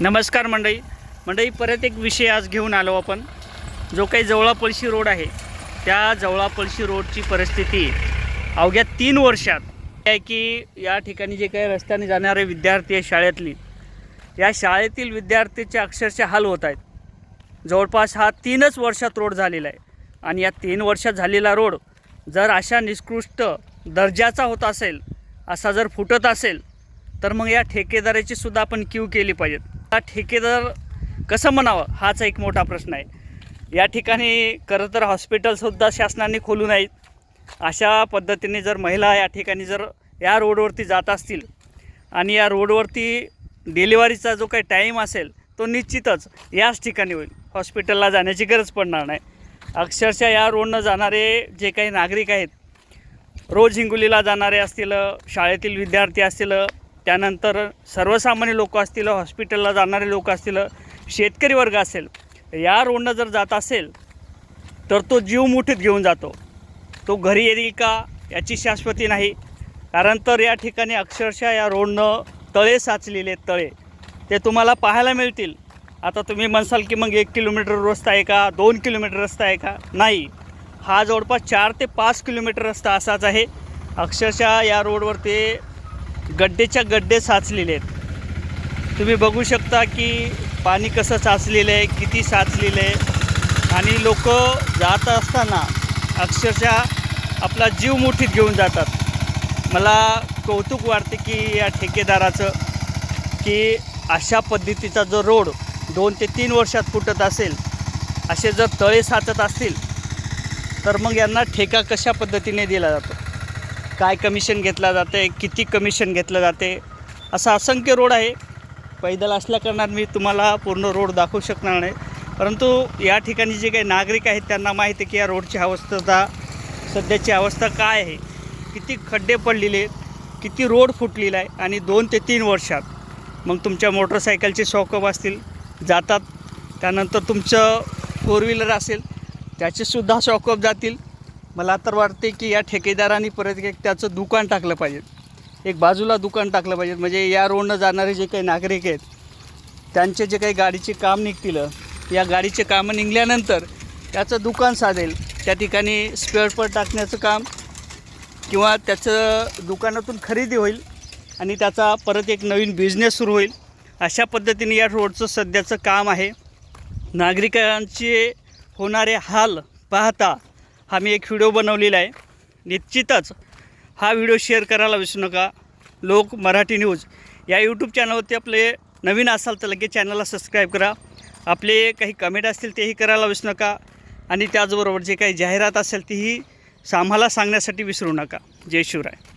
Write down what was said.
नमस्कार मंडळी. मंडळी परत एक विषय आज घेऊन आलो आपण. जो काही जवळापळशी रोड आहे त्या जवळापळशी रोडची परिस्थिती अवघ्या तीन वर्षात आहे की या ठिकाणी जे काही रस्त्याने जाणारे विद्यार्थी आहे शाळेतली या शाळेतील विद्यार्थीचे अक्षरशः हाल होत आहेत. जवळपास हा तीनच वर्षात रोड झालेला आहे. आणि या तीन वर्षात झालेला रोड जर अशा निकृष्ट दर्जाचा होत असेल असा जर फुटत असेल तर मग या ठेकेदाराची सुद्धा आपण क्यू केली पाहिजेत. हा ठेकेदार कसं म्हणावं? हाच एक मोठा प्रश्न आहे. या ठिकाणी खरं तर हॉस्पिटलसुद्धा शासनाने खोलू नाहीत अशा पद्धतीने जर महिला या ठिकाणी जर या रोडवरती जात असतील आणि या रोडवरती डिलिव्हरीचा जो काही टाईम असेल तो निश्चितच याच ठिकाणी होईल. हॉस्पिटलला जाण्याची गरज पडणार नाही. अक्षरशः या रोडनं जाणारे जे काही नागरिक आहेत रोज हिंगोलीला जाणारे असतील शाळेतील विद्यार्थी असतील त्यानंतर सर्वसामान्य लोक असतील हॉस्पिटलला जाणारे लोक असतील शेतकरी वर्ग असेल या रोडनं जर जात असेल तर तो जीव मुठीत घेऊन जातो. तो घरी येईल का याची शाश्वती नाही. कारण तर या ठिकाणी अक्षरशः या रोडनं तळे साचलेले आहेत तळे. ते तुम्हाला पाहायला मिळतील. आता तुम्ही म्हणसाल की मग एक किलोमीटर रस्ता आहे का दोन किलोमीटर रस्ता आहे का? नाही. हा जवळपास चार ते पाच किलोमीटर रस्ता असाच आहे. अक्षरशः या रोडवर ते गड्डेच्या गड्डे साचलेले आहेत. तुम्ही बघू शकता की पाणी कसं साचलेलं आहे किती साचलेलं आहे. आणि लोक जात असताना अक्षरशः आपला जीव मुठीत घेऊन जातात. मला कौतुक वाटते की या ठेकेदाराचं की अशा पद्धतीचा जो रोड दोन ते तीन वर्षात फुटत असेल असे जर तळे साचत असतील तर मग यांना ठेका कशा पद्धतीने दिला जातो? काय कमिशन घेतलं जाते किती कमिशन घेतलं जाते असा असंख्य रोड आहे. पैदल असल्याकारणात मी तुम्हाला पूर्ण रोड दाखवू शकणार नाही. परंतु या ठिकाणी जे काही नागरिक आहेत त्यांना माहिती आहे की या रोडची अवस्था सध्याची अवस्था काय आहे. किती खड्डे पडलेले आहेत किती रोड फुटलेला आहे आणि दोन ते तीन वर्षात मग तुमच्या मोटरसायकलचे शॉकअप असतील जातात. त्यानंतर तुमचं फोर व्हीलर असेल त्याचेसुद्धा शॉकअप जातील. मला तर वाटते की या ठेकेदारांनी परत एक त्याचं दुकान टाकलं पाहिजे. एक बाजूला दुकान टाकलं पाहिजे. म्हणजे या रोडनं जाणारे जे काही नागरिक आहेत त्यांचे जे काही गाडीचे काम निघतील या गाडीचे कामं निघाल्यानंतर त्याचं दुकान साधेल. त्या ठिकाणी स्पेअर पार्ट टाकण्याचं काम किंवा त्याचं दुकानातून खरेदी होईल आणि त्याचा परत एक नवीन बिझनेस सुरू होईल. अशा पद्धतीने या रोडचं सध्याचं काम आहे. नागरिकांचे होणारे हाल पाहता हा मी एक व्हिडिओ बनवलेला आहे. निश्चितच हा व्हिडिओ शेअर करायला विसरू नका. लोक मराठी न्यूज या यूट्यूब चॅनलवरती आपले नवीन असाल तर लगेच चॅनलला सबस्क्राईब करा. आपले काही कमेंट असतील तेही करायला विसरू नका. आणि त्याचबरोबर जे काही जाहिरात असेल तीही आम्हाला सांगण्यासाठी विसरू नका. जय शिवराय.